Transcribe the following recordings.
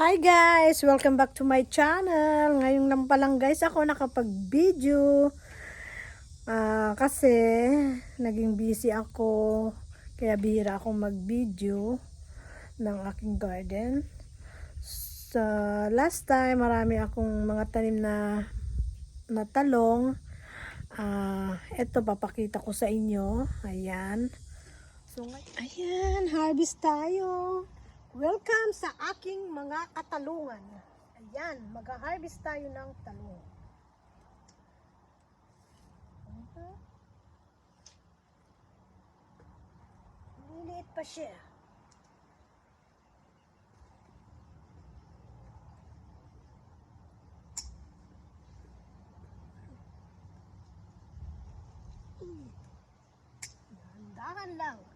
Hi guys! Welcome back to my channel. Ngayon lang pa guys ako nakapag-video. Ah, kasi naging busy ako. Kaya bihira akong mag-video ng aking garden. Sa last time, marami akong mga tanim na na talong. Ah, ito papakita ko sa inyo. Ayan. So, ayan, harvest tayo. Welcome sa aking mga katalungan. Ayan, mag-harvest tayo ng talong. Liliit pa siya. Dahan lang.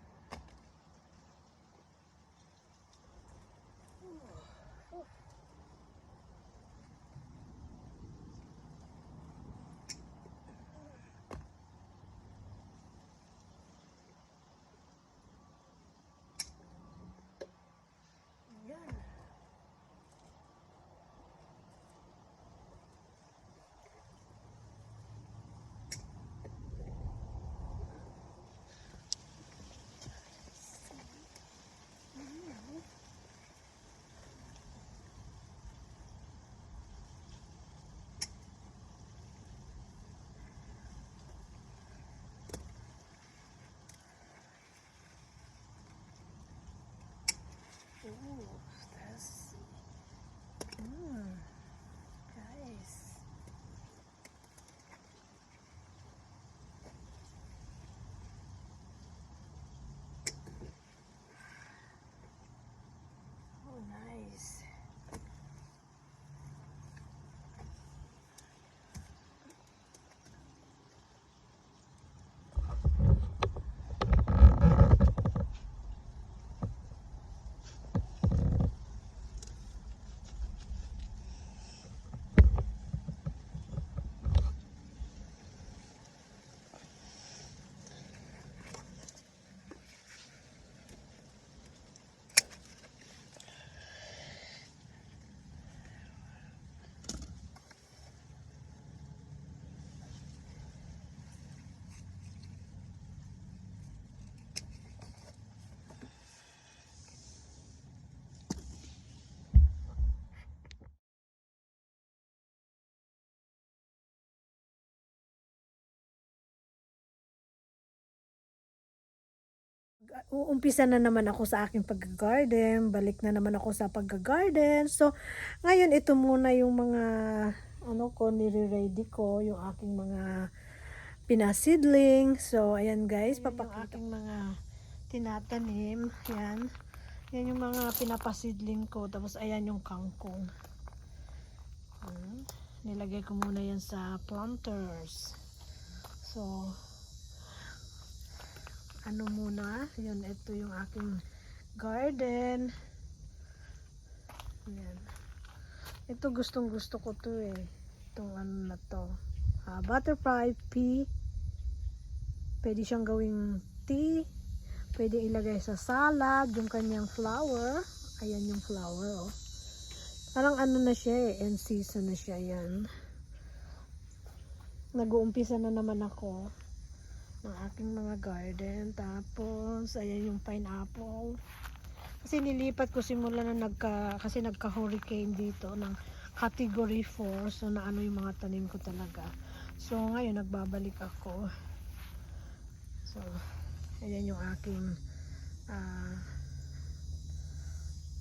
Uumpisa na naman ako sa aking pag-garden. Balik na naman ako sa pag-garden. So, ngayon ito muna yung mga ano ko, nire-ready ko, yung aking mga pinasidling. So, ayan guys, papakita aking mga tinatanim. Yan. Yan yung mga pinapasidling ko. Tapos, ayan yung kangkong. Hmm. Nilagay ko muna yan sa planters. So, ano muna, yun, ito yung aking garden. Yan. Ito gustong gusto ko to eh. Itong ano na to. Ah, butterfly pea. Pwede siyang gawing tea. Pwede ilagay sa salad, yung kanyang flower. Ayan yung flower, oh. Parang ano na siya eh, end season na siya yan. Nag-uumpisa na naman ako ng aking mga garden. Tapos, ayan yung pineapple. Kasi nilipat ko simula na nagka, kasi nagka-hurricane dito ng category 4. So, naano yung mga tanim ko talaga. So, ngayon, nagbabalik ako. So, ayan yung aking ah,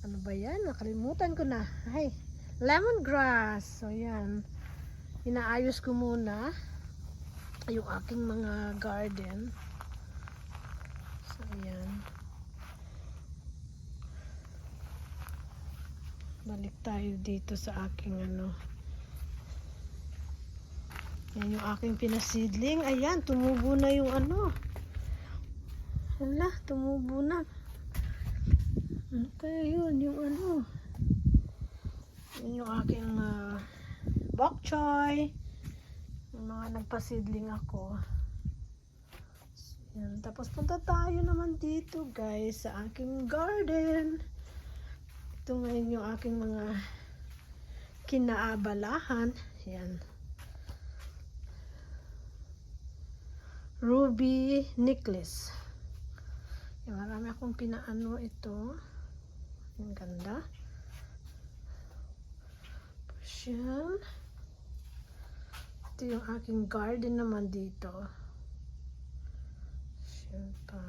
ano ba yan? Nakalimutan ko na. Ay, lemongrass. So, yan. Inaayos ko muna yung aking mga garden. So, ayan. Balik tayo dito sa aking ano. Yan yung aking pinasidling. Ayan, tumubo na yung ano. Hala, tumubo na. Ano kaya yun? Yung ano. Yan yung aking uh, bok choy. Yung mga nagpasidling ako. Yan. Tapos punta tayo naman dito guys sa aking garden. Ito ngayon yung aking mga kinaabalahan. Yan. Ruby necklace. Yan, marami akong pinaano ito. Ang ganda. Persian. Ito yung aking garden naman dito. Persian pa.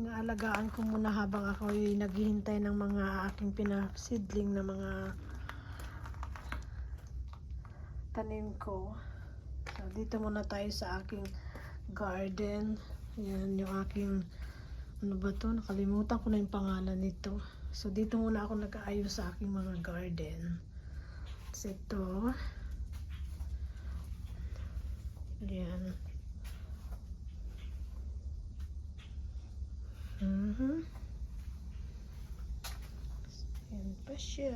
Inaalagaan ko muna habang ako ay naghihintay ng mga aking pinasidling na mga tanim ko. So, dito muna tayo sa aking garden. Yan yung aking ano ba to? Nakalimutan ko na yung pangalan nito. So, dito muna ako nag-aayos sa aking mga garden. So, ito. Yan. Mhm. Yan pa siya.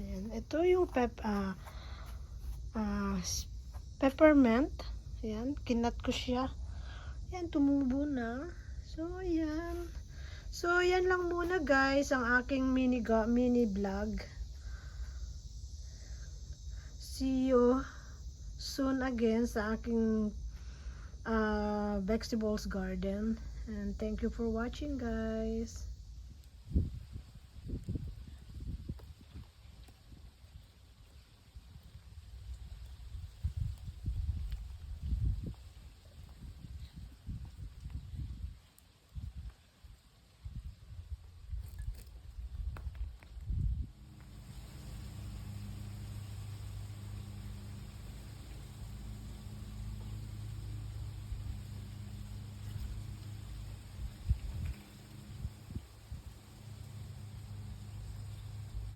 Yan. Ito yung pep, ah, s- peppermint. Yan. Kinat ko siya. Yan, tumubo na. So, yan. So, yan lang muna guys, ang aking mini, mini vlog. See you soon again sa aking uh, vegetables garden. And thank you for watching guys.